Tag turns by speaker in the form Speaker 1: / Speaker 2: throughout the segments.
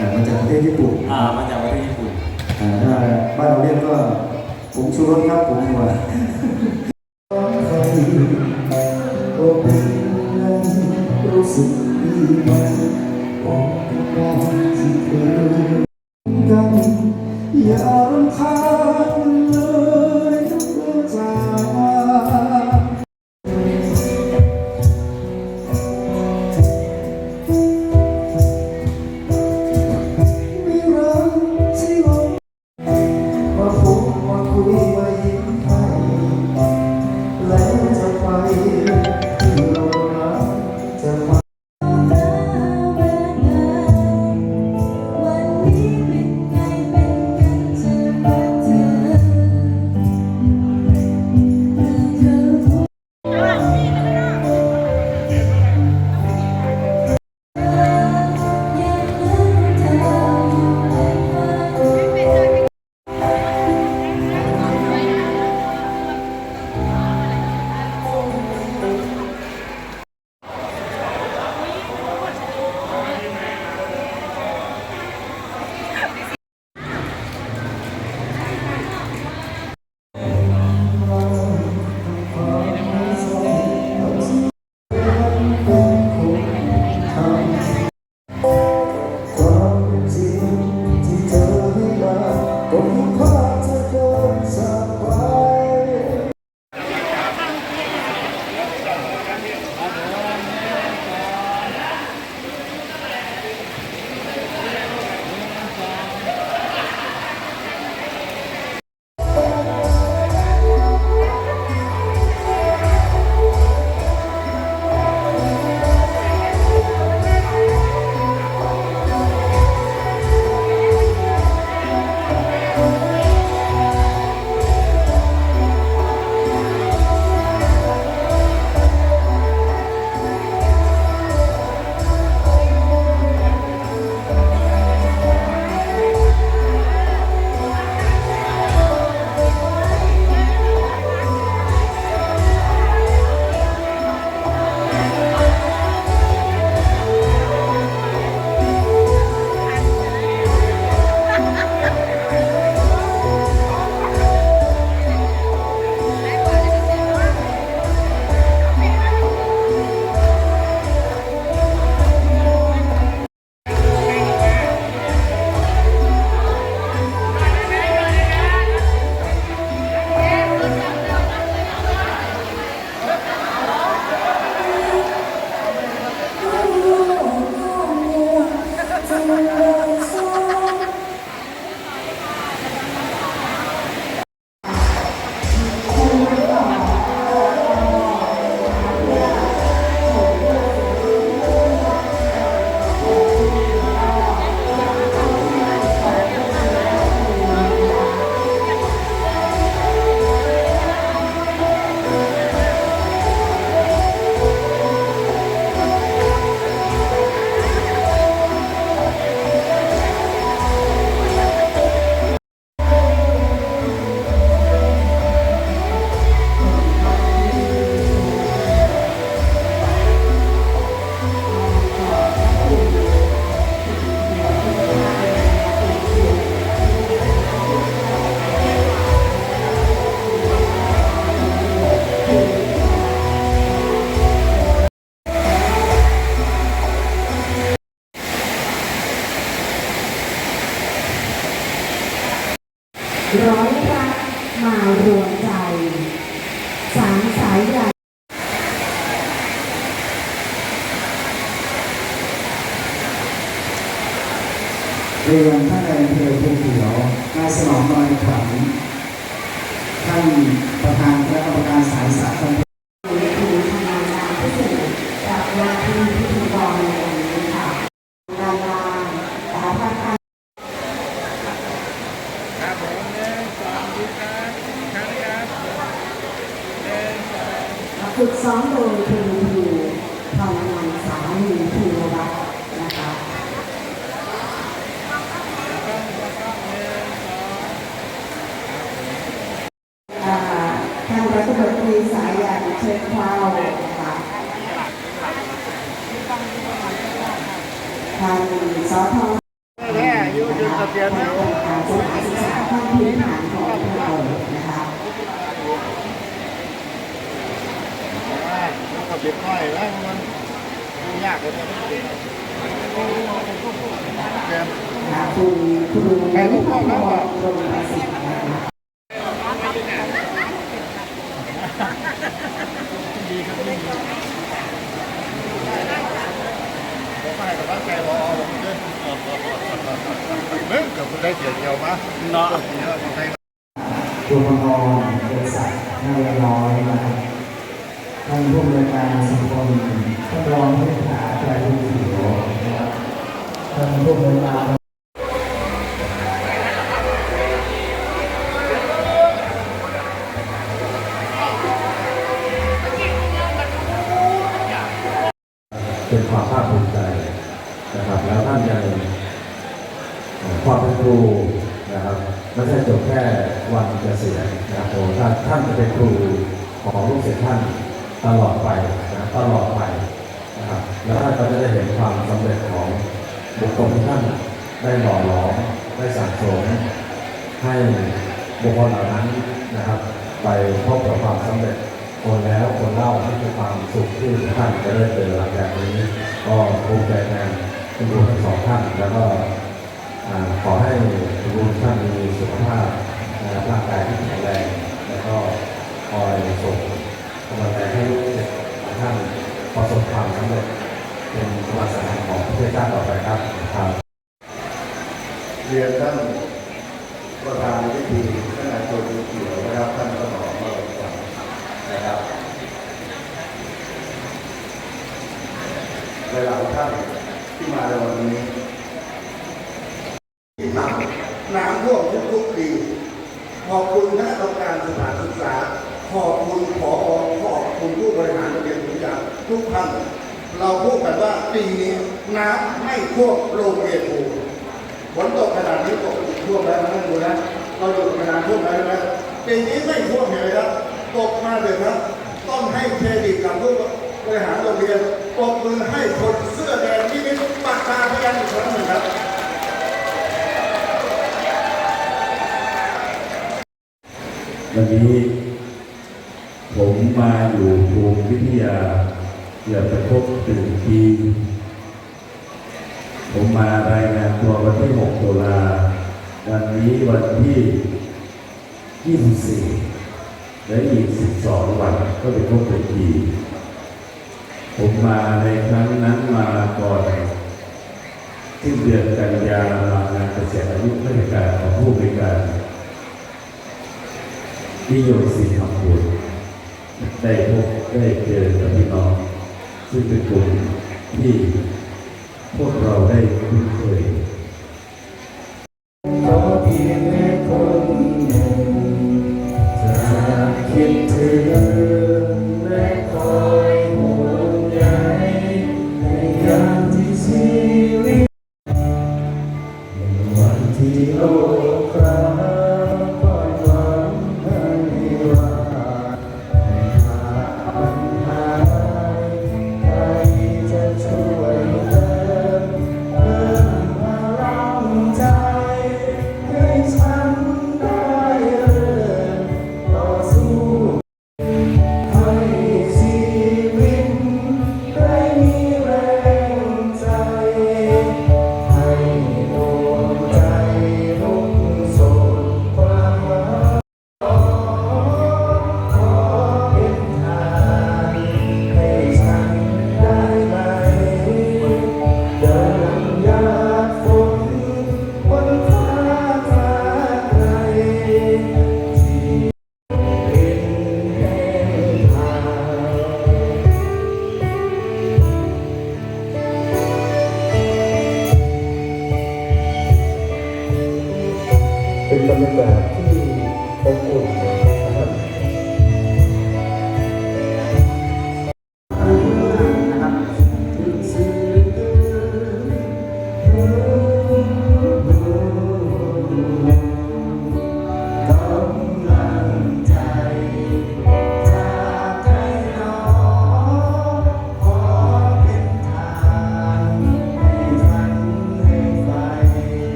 Speaker 1: อ่ามาจากประเทศญี่ปุ่น
Speaker 2: อ่ามาจากประเทศญี่ปุ่น
Speaker 1: อ่าถ้าบ้านเราเรียกก็ผงชูรสครับผมดีก
Speaker 3: ว่า
Speaker 1: รู้สึกดีไห
Speaker 3: ม
Speaker 1: เรียนท่านนายอำเภอภูเขียวนายสนองนอยขวัญท่านประธานและกรรมการสายสั
Speaker 3: มพันธ์ ค่ะ
Speaker 4: คุ
Speaker 3: ณครูและผู้ปกครองโรงประสิทธิ์นะคะ
Speaker 1: ดีครับยิ่งดีผมให้กับร่างกายรอผมด้วยเรื่องกับได้เกี่ยวเกี่ยวมาเนาะเยอะใคร
Speaker 5: ตัวพงบริษัทนาเรียน้อยนะครับท่านผู้บริการสังคมท่านรองผู้บริหารใจผู้ถือนะครับ ท่านผู้บริกา
Speaker 6: เป็นความภาคภูมิใจนะครับ แล้วท่านยังความเป็นครูนะครับไม่ใช่จบแค่วันเกษียณนะครับท่านท่านจะเป็นครูของลูกศิษย์ท่านตลอดไปนะตลอดไปนะครับแล้วท่านก็จะได้เห็นความสำเร็จของ บุคคลที่ท่านได้หล่อหลอมได้สั่งสมให้บุคคลเหล่านั้นนะครับ ไปพบกับความสำเร็จคนแล้วคนเล่าที่คือความสุขที่ท่านจะได้เจอหลังจากนี้ ก็ภูมิใจแทนคุณครูทั้งสองท่านแล้วก็ขอให้คุณครูท่านมีสุขภาพนร่างกายที่แข็งแรงแล้วก็คอยส่งกำลังใจให้ลูกศิษย์ท่านประสบความสำเร็จ เป็นกำลังสำคัญของประเทศชาติต่อไปครับครับ
Speaker 7: เรียนท่านประธานวิธีท่านนายโจดูเขียวนะครับท่านก็หนอมมาลงฟังนะครับหลายๆท่านที่มาในวันนี้ที่ต่ำน้ำท่วมทุกๆปีขอบคุณคณะกรรมการสถานศึกษา ขอบคุณผอขอบคุณผู้บริหารโรงเรียนทุกอย่างทุกท่าน เราพูดกันว่าปีนี้น้ำไม่ท่วมโรงเรียนภู ฝนตกขนาดนี้ตกท่วมแล้วนะท่านดูนะ เราอยู่ กับน้ำท่แล้วปีนี้ไม่ท่วมเลยครับตกมาเลยครับต้องให้เครดิตกับผู้บริหารโรงเรียนปรบมือให้คนเสื้อแดงที่นี่ปากตาพยันอีกครั้งหนึ่งครับ
Speaker 6: วันนี้ผมมาอยู่ภูมิวิทยาเกือบจะครบถึงปีผมมารายงานตัววันที่ 6 ตุลาวันนี้วันที่ 24และอีก12วันก็จะครบเป็นปีผมมาในครั้งนั้นมาก่อนสิ้นเดือนกันยามางานเกษียณอายุราชการของผู้บริการนิยมสิ่งทำบุญได้พบได้เจอกับพี่น้อง ซึ่งเป็นกลุ่มที่พวกเราได้คุ้นเคย
Speaker 5: คิ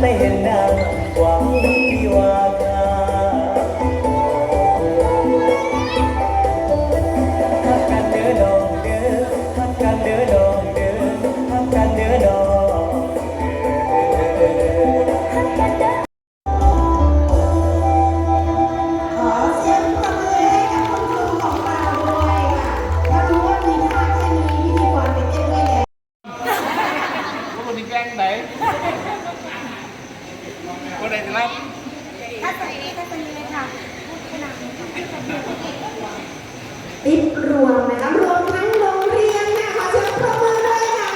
Speaker 5: ได้เห็นหน้าหวัง คนไหนรับถ้าใส่นี่ก็จะมีเลยค่ะติดรวมนะคะรวมทั้งโรงเรียนนะขอเชิญปรบมือด้วยค่ะ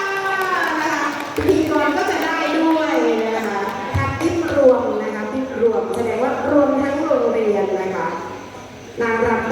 Speaker 5: นะคะพิธีกรก็จะได้ด้วยนะคะถ้าติดรวมนะคะติดรวมแสดงว่ารวมทั้งโรงเรียนนะคะนางรำ